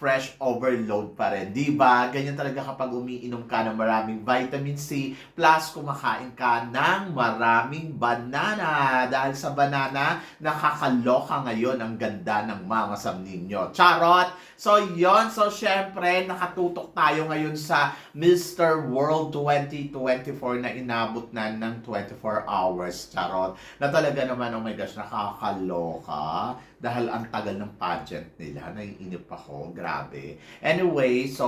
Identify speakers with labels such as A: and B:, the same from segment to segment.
A: fresh overload pa rin. Di ba? Ganyan talaga kapag umiinom ka ng maraming vitamin C plus kumakain ka ng maraming banana. Dahil sa banana, nakakaloka ngayon ang ganda ng mga sam ninyo. Charot! So, yon So, syempre, nakatutok tayo ngayon sa Mr. World 2024 na inabot na ng 24 hours. Charot! Na talaga naman, oh my gosh, nakakaloka. Dahil ang tagal ng pageant nila. Naiinip ako. Grabe. Anyway, so,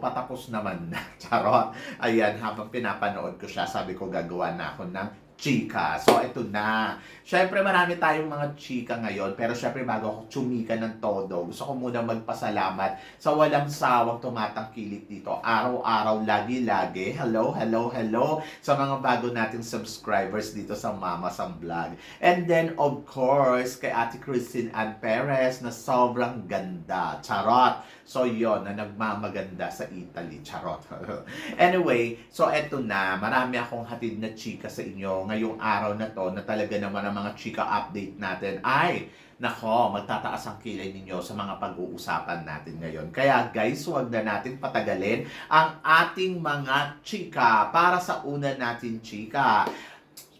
A: patapos naman na. Charot! Ayan, habang pinapanood ko siya, sabi ko gagawa na ako ng chika. So, ito na. Siyempre, marami tayong mga chika ngayon. Pero siyempre, bago ako chumika ng todo, gusto ko muna magpasalamat sa walang sawang tumatangkilik dito. Araw-araw, lagi-lagi. Hello, hello, hello sa mga bago nating subscribers dito sa Mama Sam Vlog. And then, of course, kay Ate Christine Ann Perez na sobrang ganda. Charot! So, yon na nagmamaganda sa Italy. Charot. anyway, so eto na. Marami akong hatid na chika sa inyo ngayong araw na to na talaga naman ang mga chika update natin ay Nako, magtataas ang kilay ninyo sa mga pag-uusapan natin ngayon. Kaya guys, huwag na natin patagalin ang ating mga chika para sa una natin chika.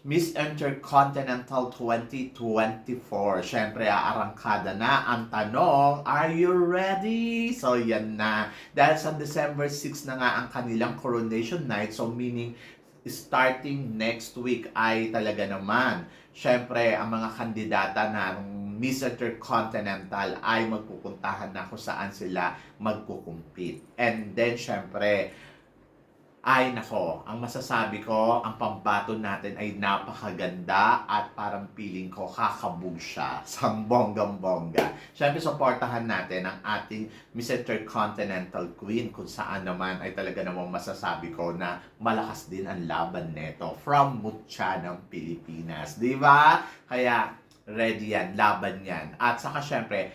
A: Miss Intercontinental 2024. Siyempre, aarangkada na ang tanong, are you ready? So, yan na. Dahil sa December 6 na nga ang kanilang coronation night, so meaning starting next week ay talaga naman, syempre, ang mga kandidata ng Miss Intercontinental ay magpupuntahan na kung saan sila magkukumpit. And then, syempre, ay nako, ang masasabi ko, ang pambato natin ay napakaganda at parang feeling ko kakabog siya sa bonggang-bongga. Siyempre, supportahan natin ang ating Miss Intercontinental Queen kung saan naman ay talaga namang masasabi ko na malakas din ang laban neto from Mutya ng Pilipinas. Di ba? Kaya, ready yan, laban yan. At saka syempre,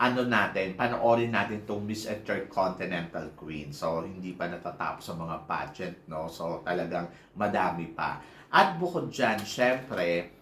A: ano natin, panoorin natin tong Miss Intercontinental Queen. So, hindi pa natatapos sa mga pageant, no? So, talagang madami pa. At bukod dyan, syempre,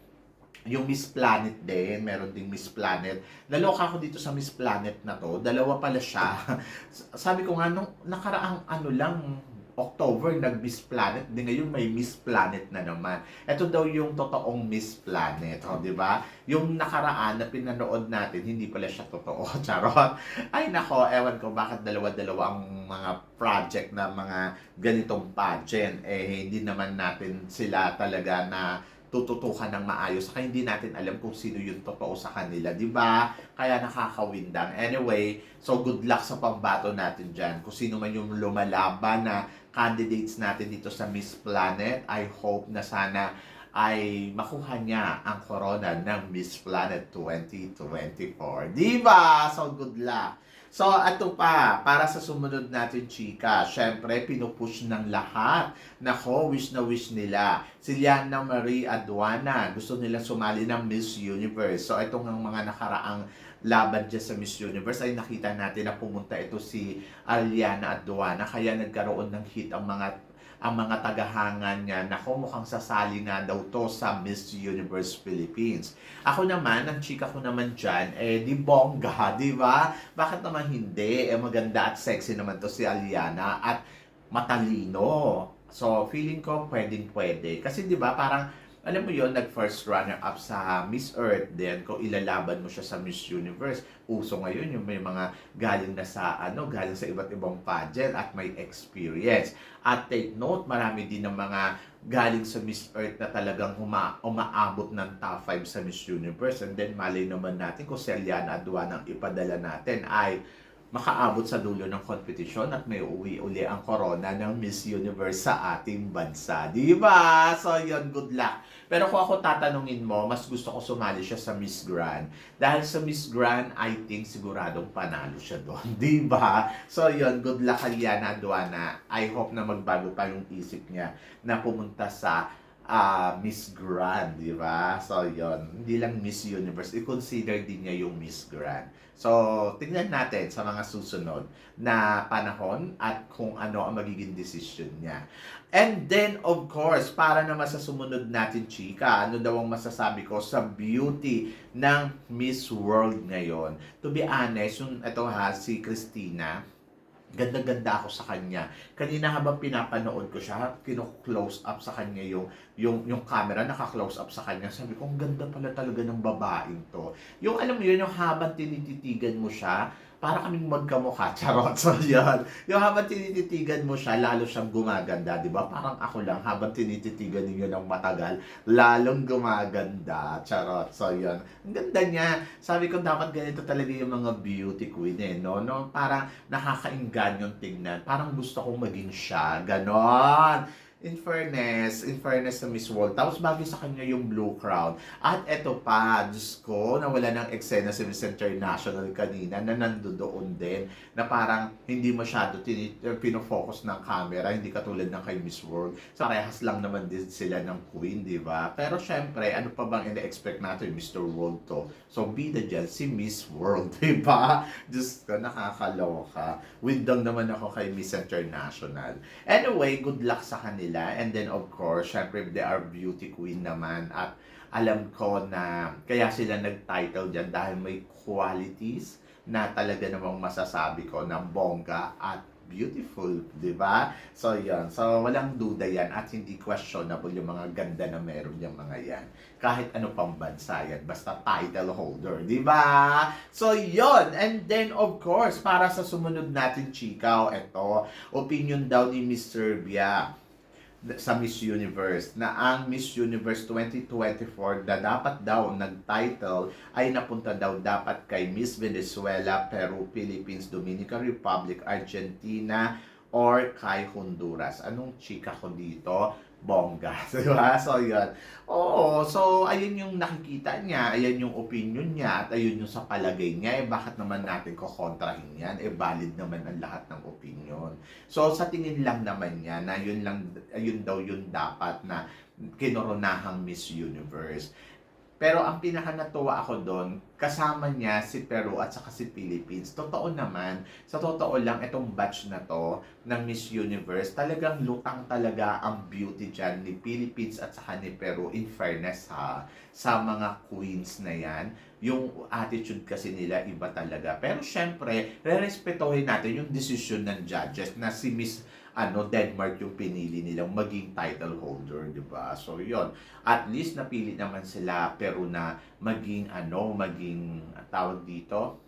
A: yung Miss Planet din, meron ding Miss Planet. Naloka ako dito sa Miss Planet na to. Dalawa pala siya. Sabi ko nga, nung nakaraang ano lang, October, nag-Miss Planet. Di ngayon may Miss Planet na naman. Ito daw yung totoong Miss Planet. O, di ba? Yung nakaraan na pinanood natin, hindi pala siya totoo. Charot. Ay, nako, ewan ko bakit dalawa-dalawa ang mga project na mga ganitong pageant. Eh, hindi naman natin sila talaga na tututukan ng maayos. Saka hindi natin alam kung sino yung totoo sa kanila, di ba? Kaya nakakawindang. Anyway, so good luck sa pambato natin dyan. Kung sino man yung lumalaban na candidates natin dito sa Miss Planet, I hope na sana ay makuha niya ang corona ng Miss Planet 2024. Di ba? So good luck. So, ato pa, para sa sumunod natin, chika, syempre, pinupush ng lahat. Nako, wish na wish nila. Si Liana Marie Aduana, gusto nila sumali ng Miss Universe. So, itong mga nakaraang laban dyan sa Miss Universe ay nakita natin na pumunta ito si Aliana Aduana. Kaya nagkaroon ng hit ang mga ang mga tagahangan niya na mukhang sasali nga daw to sa Miss Universe Philippines. Ako naman, ang chika ko naman dyan, eh, di bongga, di ba? Bakit naman hindi? Eh, maganda at sexy naman to si Aliana at matalino. So, feeling ko pwedeng pwede. Kasi di ba, parang alam mo yon nag first runner up sa Miss Earth then kung ilalaban mo siya sa Miss Universe. Uso ngayon yung may mga galing na sa ano galing sa iba't ibang pageant at may experience. At take note marami din ng mga galing sa Miss Earth na talagang huma, umaabot ng top 5 sa Miss Universe. And then malay naman natin kung si Eliana Aduan ang ipadala natin ay makaabot sa dulo ng kompetisyon at may uwi uli ang corona ng Miss Universe sa ating bansa. Di ba? So, yun, good luck. Pero kung ako tatanungin mo, mas gusto ko sumali siya sa Miss Grand. Dahil sa Miss Grand, I think siguradong panalo siya doon. Di ba? So, yun, good luck kay Yana Duana. I hope na magbago pa yung isip niya na pumunta sa ah, Miss Grand, di ba? So, yon Hindi lang Miss Universe. I-consider din niya yung Miss Grand. So, tingnan natin sa mga susunod na panahon at kung ano ang magiging decision niya. And then, of course, para naman sa sumunod natin, chika, ano daw ang masasabi ko sa beauty ng Miss World ngayon? To be honest, yung ito ha, si Christina, ganda-ganda ako sa kanya. Kanina habang pinapanood ko siya, kino-close up sa kanya yung yung yung camera naka-close up sa kanya. Sabi ko, ang ganda pala talaga ng babaeng to. Yung alam mo yun, yung habang tinititigan mo siya, para kaming magkamukha. Charot. So, yan. Yung habang tinititigan mo siya, lalo siyang gumaganda, di ba? Parang ako lang, habang tinititigan ninyo ng matagal, lalong gumaganda. Charot. So, yan. Ang ganda niya. Sabi ko, dapat ganito talaga yung mga beauty queen eh, no? no? Parang nakakainggan yung tingnan. Parang gusto kong maging siya. Ganon in fairness, in fairness sa Miss World, tapos bagay sa kanya yung blue crown. At eto pa, Diyos ko, nawala ng eksena si Miss International kanina na nandoon din, na parang hindi masyado tini- pinofocus ng camera, hindi katulad ng kay Miss World. So, parehas lang naman din sila ng queen, di ba? Pero syempre, ano pa bang ina-expect natin, Mr. World to? So, bida dyan, si Miss World, di ba? Diyos ko, nakakaloka. Windang naman ako kay Miss International. Anyway, good luck sa kanila. And then, of course, syempre, they are beauty queen naman. At alam ko na kaya sila nag-title dyan dahil may qualities na talaga namang masasabi ko na bongga at beautiful, di ba? So, yan. So, walang duda yan at hindi questionable yung mga ganda na meron yung mga yan. Kahit ano pang bansa yan, basta title holder, di ba? So, yon And then, of course, para sa sumunod natin, chikaw, ito, opinion daw ni Miss Serbia sa Miss Universe na ang Miss Universe 2024 na dapat daw nag-title ay napunta daw dapat kay Miss Venezuela, Peru, Philippines, Dominican Republic, Argentina, or kay Honduras. Anong chika ko dito? Bongga. Diba? So, yun. Oo, so, ayun yung nakikita niya, ayun yung opinion niya, at ayun yung sa palagay niya, eh bakit naman natin kukontrahin yan? Eh, valid naman ang lahat ng opinion. So, sa tingin lang naman niya na yun lang, ayun daw yun dapat na kinoronahang Miss Universe. Pero ang pinaka natuwa ako doon, kasama niya si Peru at saka si Philippines. Totoo naman, sa totoo lang, itong batch na to ng Miss Universe, talagang lutang talaga ang beauty dyan ni Philippines at saka ni Peru. In fairness ha, sa mga queens na yan, yung attitude kasi nila iba talaga. Pero syempre, re-respetohin natin yung decision ng judges na si Miss ano, Denmark yung pinili nilang maging title holder, di ba? So, yon At least napili naman sila pero na maging ano, maging tawag dito,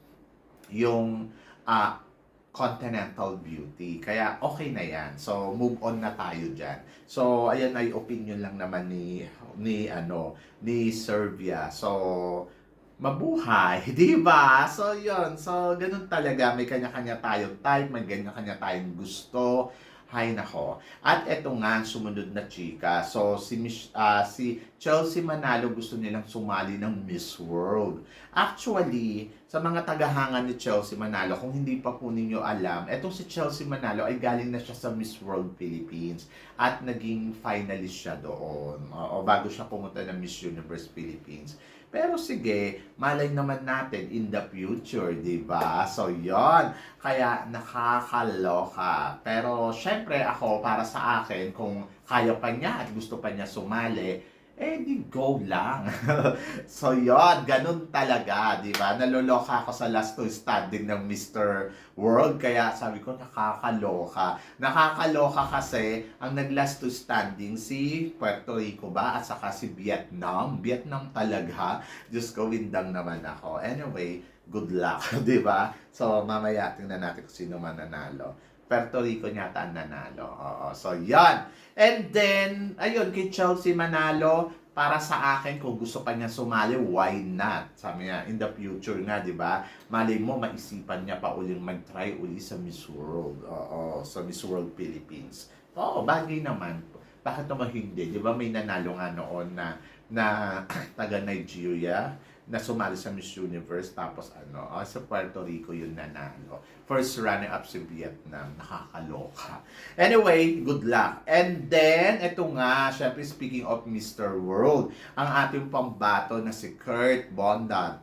A: yung ah, continental beauty. Kaya okay na yan. So, move on na tayo dyan. So, ayan ay opinion lang naman ni, ni ano, ni Serbia. So, mabuhay, di ba? So, yon So, ganun talaga. May kanya-kanya tayong type, may kanya-kanya tayong gusto. Hay nako. At eto nga, sumunod na chika. So, si, Miss, ah, si Chelsea Manalo gusto nilang sumali ng Miss World. Actually, sa mga tagahanga ni Chelsea Manalo, kung hindi pa po ninyo alam, etong si Chelsea Manalo ay galing na siya sa Miss World Philippines at naging finalist siya doon. O bago siya pumunta ng Miss Universe Philippines. Pero sige, malay naman natin in the future, di ba? So, yon Kaya nakakaloka. Pero, syempre ako, para sa akin, kung kaya pa niya at gusto pa niya sumali, eh di go lang. so yon ganun talaga, di ba? Naloloka ako sa last two standing ng Mr. World, kaya sabi ko nakakaloka. Nakakaloka kasi ang nag-last two standing si Puerto Rico ba at saka si Vietnam. Vietnam talaga. Diyos ko, windang naman ako. Anyway, good luck, di ba? So mamaya tingnan natin kung sino mananalo. Puerto Rico nyata ang nanalo. Oo. So, yan. And then, ayun, kay Chelsea Manalo, para sa akin, kung gusto pa niya sumali, why not? Sabi niya, in the future nga, di ba? Malay mo, maisipan niya pa uling mag-try uli sa Miss World. Oo, sa Miss World Philippines. Oo, bagay naman. Bakit naman hindi? Di ba may nanalo nga noon na, na taga Nigeria na sumali sa Miss Universe tapos ano, ah, sa Puerto Rico yung nanalo. First runner-up si Vietnam. Nakakaloka. Anyway, good luck. And then, ito nga, syempre speaking of Mr. World, ang ating pambato na si Kurt Bondat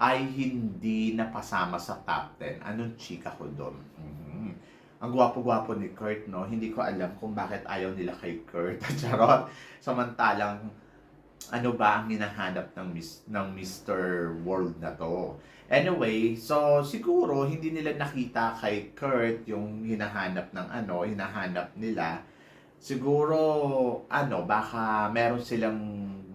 A: ay hindi napasama sa top 10. Anong chika ko doon? Mhm. Ang gwapo-gwapo ni Kurt, no? Hindi ko alam kung bakit ayaw nila kay Kurt. Charot. Samantalang, ano ba ang hinahanap ng, mis- ng Mr. World na to? Anyway, so siguro hindi nila nakita kay Kurt yung hinahanap ng ano, hinahanap nila. Siguro, ano, baka meron silang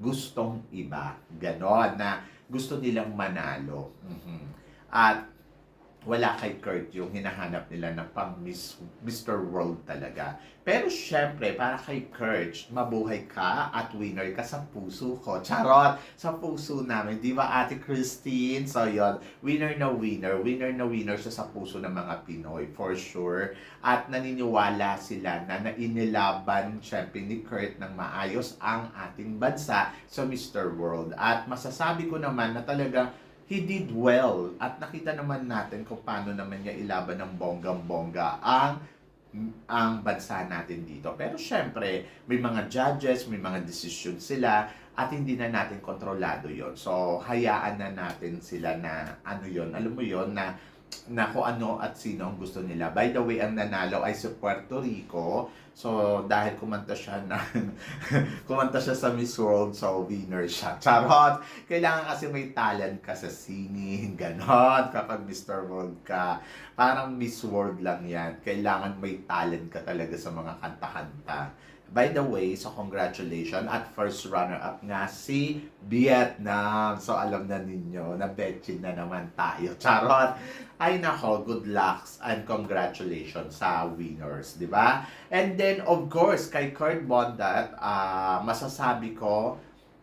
A: gustong iba. Ganon, na gusto nilang manalo. Mhm. At wala kay Kurt yung hinahanap nila na pang Mr. World talaga. Pero syempre, para kay Kurt, mabuhay ka at winner ka sa puso ko. Charot! Sa puso namin. Di ba, Ate Christine? So, yon winner na winner. Winner na winner siya sa puso ng mga Pinoy, for sure. At naniniwala sila na nainilaban, syempre, ni Kurt ng maayos ang ating bansa sa Mr. World. At masasabi ko naman na talagang he did well. At nakita naman natin kung paano naman niya ilaban ng bonggang-bongga ang ang bansa natin dito. Pero syempre, may mga judges, may mga decision sila at hindi na natin kontrolado yon So, hayaan na natin sila na ano yon alam mo yon na na kung ano at sino ang gusto nila. By the way, ang nanalo ay si Puerto Rico. So, dahil kumanta siya na kumanta siya sa Miss World, so winner siya. Charot! Kailangan kasi may talent ka sa singing, ganon, kapag Mr. World ka. Parang Miss World lang yan. Kailangan may talent ka talaga sa mga kanta-kanta. By the way, so congratulations at first runner-up nga si Vietnam. So alam na ninyo, na betchin na naman tayo. Charot! Ay nako, good lucks and congratulations sa winners, di ba? And then, of course, kay Kurt Bondat, ah, masasabi ko,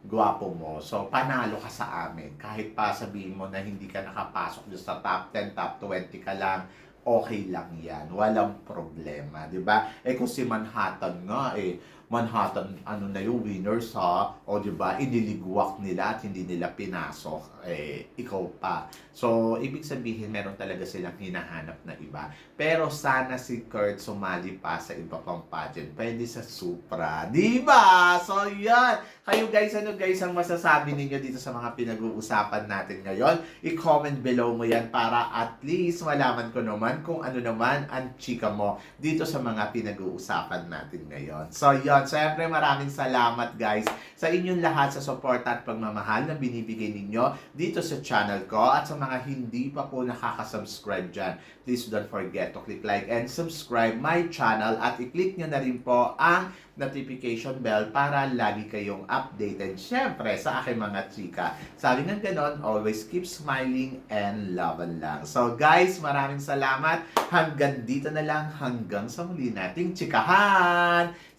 A: gwapo mo. So, panalo ka sa amin. Kahit pa sabihin mo na hindi ka nakapasok sa top 10, top 20 ka lang, okay lang yan. Walang problema, di ba? Eh kung si Manhattan nga, eh, Manhattan, ano na yung winners ha? O di ba, iniligwak nila at hindi nila pinasok. Eh, ikaw pa. So, ibig sabihin, meron talaga silang hinahanap na iba. Pero sana si Kurt sumali pa sa iba pang pageant. Pwede sa Supra. Di ba? So, yan. Kayo guys, ano guys ang masasabi ninyo dito sa mga pinag-uusapan natin ngayon? I-comment below mo yan para at least malaman ko naman kung ano naman ang chika mo dito sa mga pinag-uusapan natin ngayon. So, yon Siyempre, maraming salamat guys sa inyong lahat sa support at pagmamahal na binibigay ninyo dito sa channel ko at sa mga hindi pa po nakaka-subscribe dyan. Please don't forget to click like and subscribe my channel at i-click nyo na rin po ang notification bell para lagi kayong updated syempre sa aking mga chika. Sabi ng ganon, always keep smiling and laban lang. So guys, maraming salamat. Hanggang dito na lang. Hanggang sa muli nating chikahan.